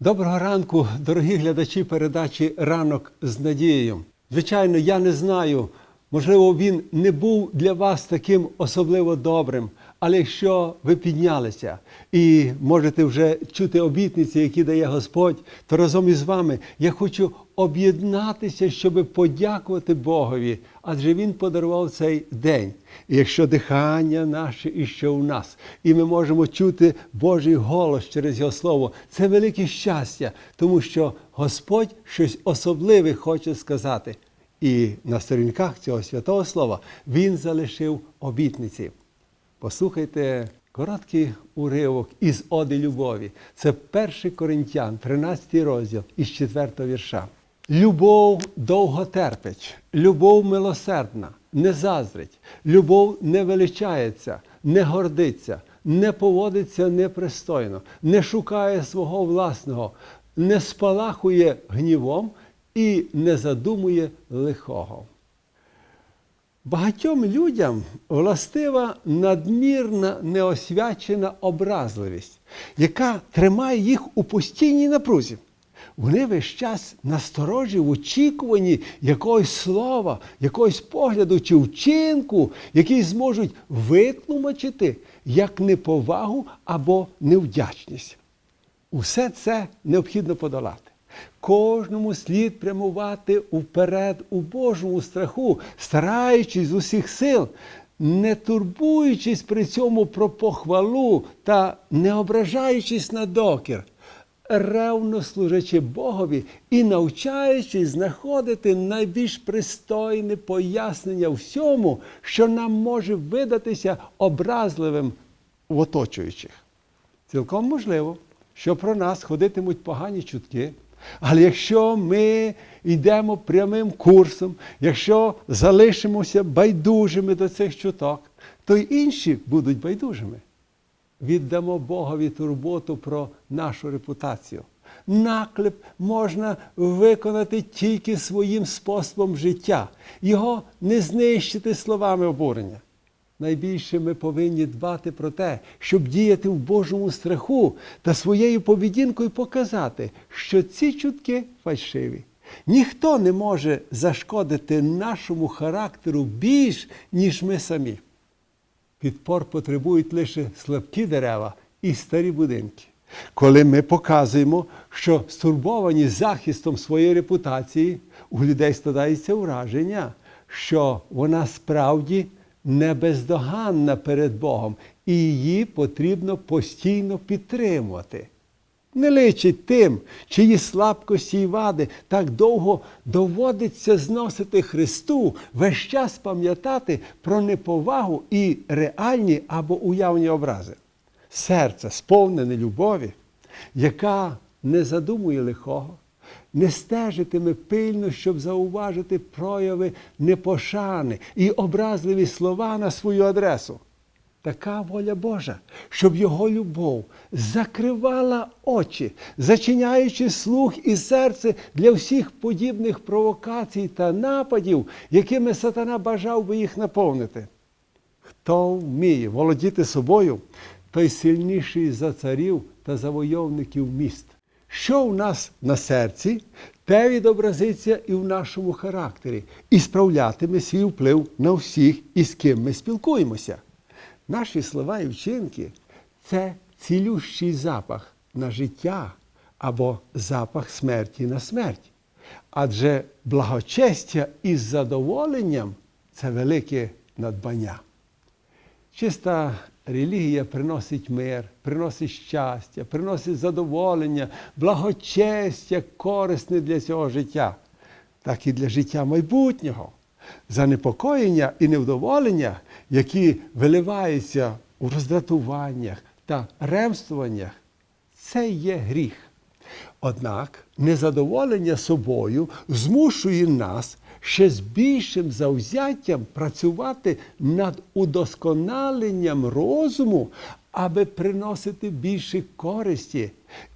Доброго ранку, дорогі глядачі передачі Ранок з надією. Звичайно, я не знаю, можливо, він не був для вас таким особливо добрим, але якщо ви піднялися і можете вже чути обітниці, які дає Господь, то разом із вами я хочу об'єднатися, щоб подякувати Богові, адже Він подарував цей день. І якщо дихання наше іще у нас, і ми можемо чути Божий голос через Його Слово, це велике щастя, тому що Господь щось особливе хоче сказати. І на сторінках цього святого Слова Він залишив обітниці. Послухайте короткий уривок із Оди Любові. Це 1 Коринтян, 13 розділ із 4 вірша. Любов довго терпить, любов милосердна, не заздрить, любов не величається, не гордиться, не поводиться непристойно, не шукає свого власного, не спалахує гнівом і не задумує лихого. Багатьом людям властива надмірна неосвячена образливість, яка тримає їх у постійній напрузі. Вони весь час насторожі в очікуванні якогось слова, якогось погляду чи вчинку, який зможуть витлумачити як неповагу або невдячність. Усе це необхідно подолати. Кожному слід прямувати вперед у Божому страху, стараючись з усіх сил, не турбуючись при цьому про похвалу та не ображаючись на докір, ревно служачи Богові і навчаючись знаходити найбільш пристойне пояснення всьому, що нам може видатися образливим в оточуючих. Цілком можливо, що про нас ходитимуть погані чутки. Але якщо ми йдемо прямим курсом, якщо залишимося байдужими до цих чуток, то й інші будуть байдужими. Віддамо Богові турботу про нашу репутацію. Наклеп можна виконати тільки своїм способом життя, його не знищити словами обурення. Найбільше ми повинні дбати про те, щоб діяти в Божому страху та своєю поведінкою показати, що ці чутки фальшиві. Ніхто не може зашкодити нашому характеру більш, ніж ми самі. Підпор потребують лише слабкі дерева і старі будинки. Коли ми показуємо, що стурбовані захистом своєї репутації, у людей складається враження, що вона справді не бездоганна перед Богом, і її потрібно постійно підтримувати. Не личить тим, чиї слабкості і вади так довго доводиться зносити Христу, весь час пам'ятати про неповагу і реальні або уявні образи. Серце сповнене любові, яка не задумує лихого, не стежитиме пильно, щоб зауважити прояви непошани і образливі слова на свою адресу. Така воля Божа, щоб його любов закривала очі, зачиняючи слух і серце для всіх подібних провокацій та нападів, якими сатана бажав би їх наповнити. Хто вміє володіти собою, той сильніший за царів та завойовників міст. Що в нас на серці, те відобразиться і в нашому характері, і справлятиме свій вплив на всіх, із ким ми спілкуємося. Наші слова і вчинки це цілющий запах на життя або запах смерті на смерть. Адже благочестя із задоволенням це велике надбання. Чиста релігія приносить мир, приносить щастя, приносить задоволення, благочестя корисне для цього життя, так і для життя майбутнього. Занепокоєння і невдоволення, які виливаються у роздратуваннях та ремствуваннях, це є гріх. Однак незадоволення собою змушує нас ще з більшим завзяттям працювати над удосконаленням розуму, аби приносити більше користі.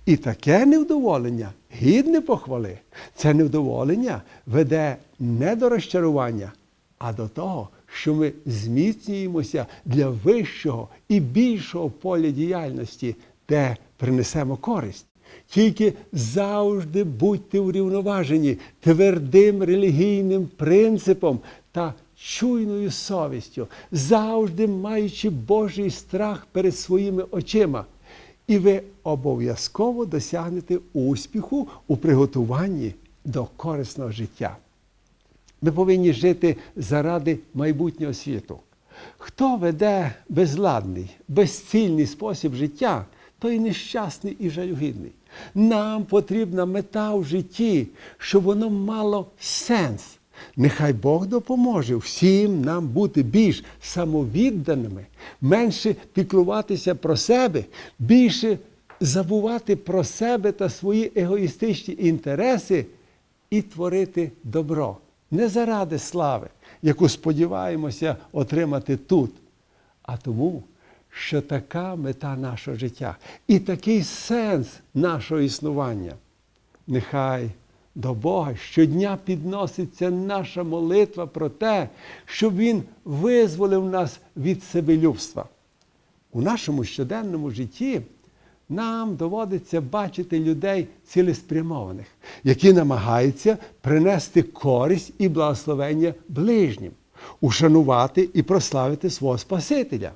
І таке невдоволення гідне похвали. Це невдоволення веде не до розчарування, а до того, що ми зміцнюємося для вищого і більшого поля діяльності, де принесемо користь. Тільки завжди будьте урівноважені твердим релігійним принципом та чуйною совістю, завжди маючи Божий страх перед своїми очима. І ви обов'язково досягнете успіху у приготуванні до корисного життя. Ми повинні жити заради майбутнього світу. Хто веде безладний, безцільний спосіб життя, той нещасний і жалюгідний. Нам потрібна мета в житті, щоб воно мало сенс. Нехай Бог допоможе всім нам бути більш самовідданими, менше піклуватися про себе, більше забувати про себе та свої егоїстичні інтереси і творити добро. Не заради слави, яку сподіваємося отримати тут, а тому, що така мета нашого життя і такий сенс нашого існування. Нехай до Бога щодня підноситься наша молитва про те, щоб Він визволив нас від себелюбства. У нашому щоденному житті нам доводиться бачити людей цілеспрямованих, які намагаються принести користь і благословення ближнім, ушанувати і прославити свого Спасителя.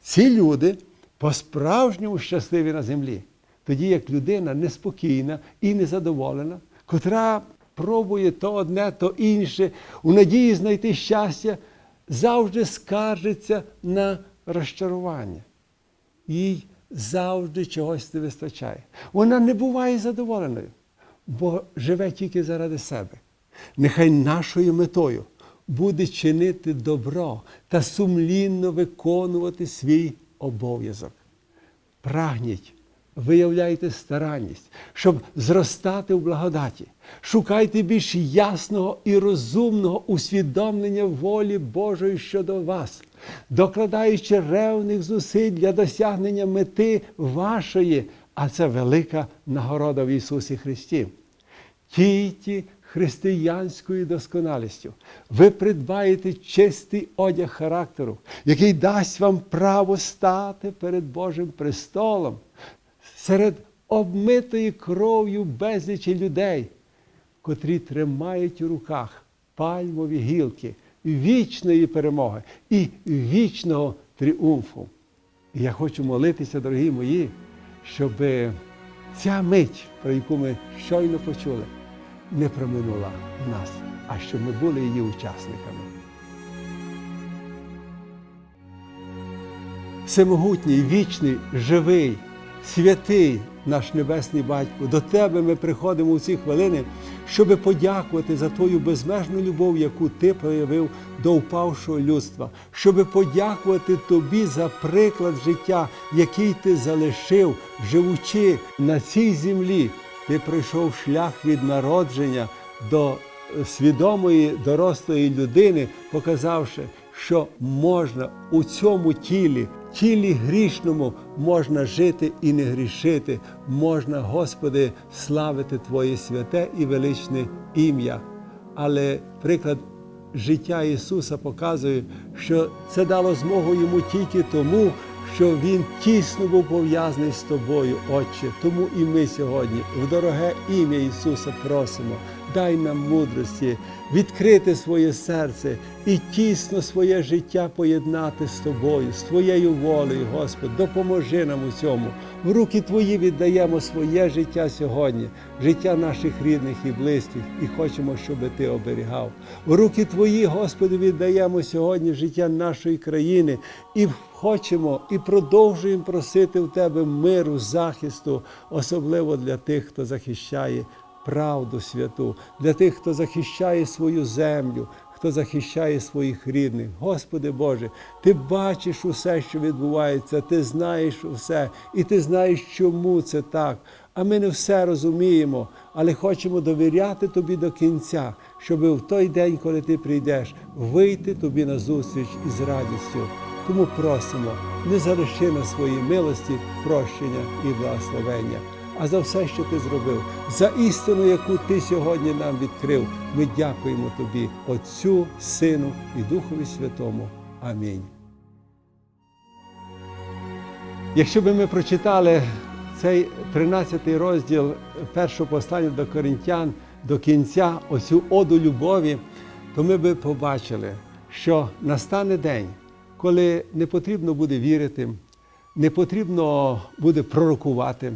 Ці люди по-справжньому щасливі на землі, тоді як людина неспокійна і незадоволена, котра пробує то одне, то інше, у надії знайти щастя, завжди скаржиться на розчарування. Їй завжди чогось не вистачає. Вона не буває задоволеною, бо живе тільки заради себе. Нехай нашою метою буде чинити добро та сумлінно виконувати свій обов'язок. Прагніть, виявляйте старанність, щоб зростати в благодаті. Шукайте більш ясного і розумного усвідомлення волі Божої щодо вас, докладаючи ревних зусиль для досягнення мети вашої, а це велика нагорода в Ісусі Христі. Тійті християнською досконалістю. Ви придбаєте чистий одяг характеру, який дасть вам право стати перед Божим престолом серед обмитої кров'ю безлічі людей, котрі тримають у руках пальмові гілки вічної перемоги і вічного тріумфу. І я хочу молитися, дорогі мої, щоб ця мить, про яку ми щойно почули, не проминула нас, а щоб ми були її учасниками. Всемогутній, вічний, живий, святий наш Небесний Батько, до Тебе ми приходимо у ці хвилини, щоби подякувати за Твою безмежну любов, яку Ти проявив до впавшого людства, щоби подякувати Тобі за приклад життя, який Ти залишив, живучи на цій землі. Ти пройшов шлях від народження до свідомої дорослої людини, показавши, що можна у цьому тілі, тілі грішному, можна жити і не грішити, можна, Господи, славити Твоє святе і величне ім'я. Але приклад життя Ісуса показує, що це дало змогу йому тільки тому, що Він тісно був пов'язаний з тобою, Отче. Тому і ми сьогодні в дороге ім'я Ісуса просимо. Дай нам мудрості відкрити своє серце і тісно своє життя поєднати з тобою, з Твоєю волею, Господь. Допоможи нам у цьому. В руки Твої віддаємо своє життя сьогодні, життя наших рідних і близьких, і хочемо, щоб Ти оберігав. В руки Твої, Господи, віддаємо сьогодні життя нашої країни і хочемо і продовжуємо просити в Тебе миру, захисту, особливо для тих, хто захищає правду святу, для тих, хто захищає свою землю, хто захищає своїх рідних. Господи Боже, Ти бачиш усе, що відбувається, Ти знаєш усе, і Ти знаєш, чому це так. А ми не все розуміємо, але хочемо довіряти Тобі до кінця, щоб в той день, коли ти прийдеш, вийти тобі на зустріч із радістю. Тому просимо, не залиши на своїй милості прощення і благословення. А за все, що ти зробив, за істину, яку ти сьогодні нам відкрив, ми дякуємо тобі, Отцю, Сину і Духові Святому. Амінь. Якщо би ми прочитали цей 13 розділ першого послання до коринтян до кінця, оцю оду любові, то ми би побачили, що настане день, коли не потрібно буде вірити, не потрібно буде пророкувати,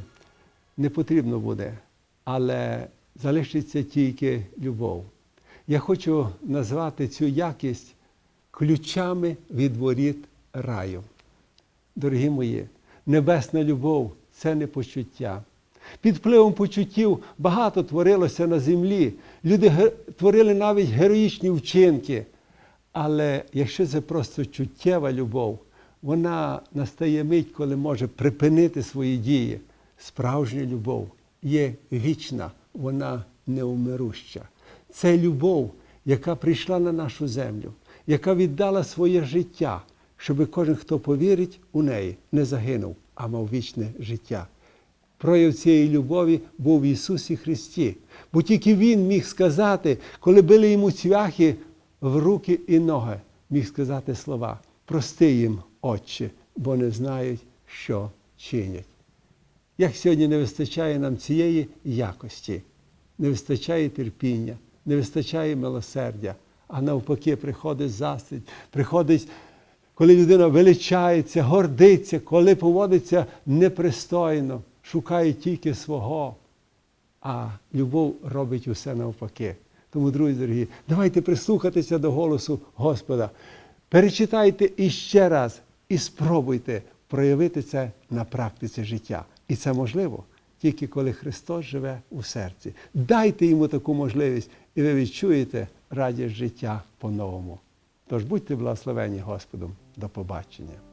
не потрібно буде, але залишиться тільки любов. Я хочу назвати цю якість ключами від воріт раю. Дорогі мої, небесна любов це не почуття. Під впливом почуттів багато творилося на землі. Люди творили навіть героїчні вчинки. Але якщо це просто чуттєва любов, вона настає мить, коли може припинити свої дії. Справжня любов є вічна, вона неумируща. Це любов, яка прийшла на нашу землю, яка віддала своє життя, щоб кожен, хто повірить у неї, не загинув, а мав вічне життя. Прояв цієї любові був в Ісусі Христі. Бо тільки Він міг сказати, коли били йому цвяхи в руки і ноги, міг сказати слова: прости їм, Отче, бо не знають, що чинять. Як сьогодні не вистачає нам цієї якості, не вистачає терпіння, не вистачає милосердя, а навпаки, приходить засідь, приходить, коли людина величається, гордиться, коли поводиться непристойно, шукає тільки свого, а любов робить усе навпаки. Тому, друзі дорогі, давайте прислухатися до голосу Господа. Перечитайте іще раз і спробуйте проявити це на практиці життя. І це можливо тільки коли Христос живе у серці. Дайте йому таку можливість, і ви відчуєте радість життя по-новому. Тож будьте благословені Господом. До побачення.